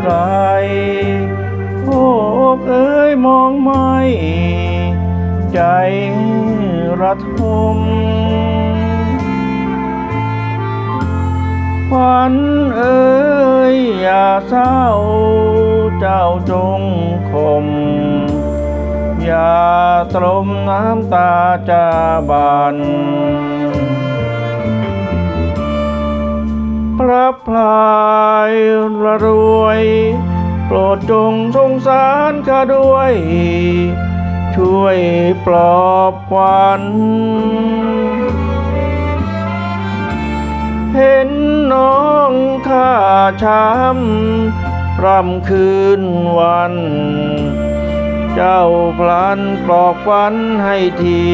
ไคร โอบเอ้ยมองไม่ ใจระทมควันเอ้ยอย่าเศร้า เจ้าจงคม อย่าตรมน้ำตาจะบาน ระพลายระรวย โปรดจงสงสารข้าด้วย ช่วยปลอบขวัญเห็นน้องข้าช้ำรำคืนวัน เจ้าพลันปลอบฝันให้ที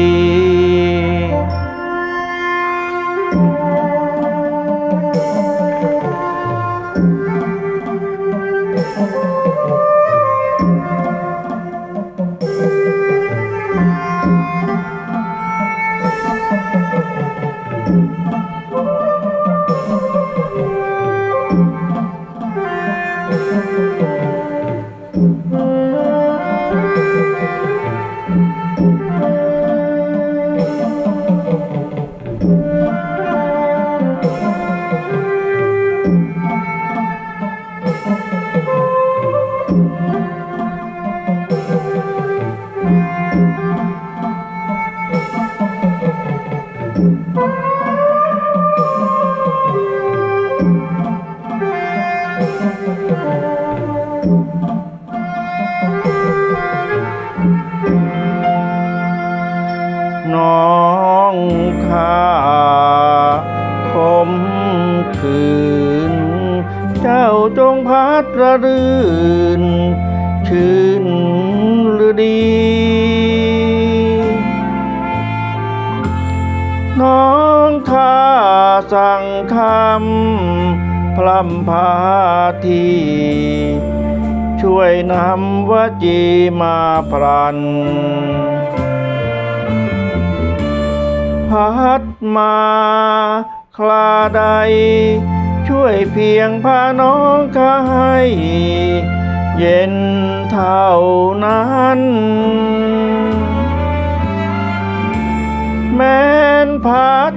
น้ ดระรื่น ชื่นหรือดี น้องข้าสั่งคำพลัมพาทีช่วยนำวจีมาพรัน พัดมาคลาใด ช่วยเพียงพาน้องข้าให้เย็นเท่านั้น แม้นพัด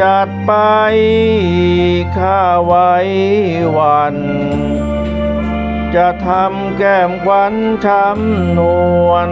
จัดไปข้าไว้วัน จะทำแก้มควันช้ำนวล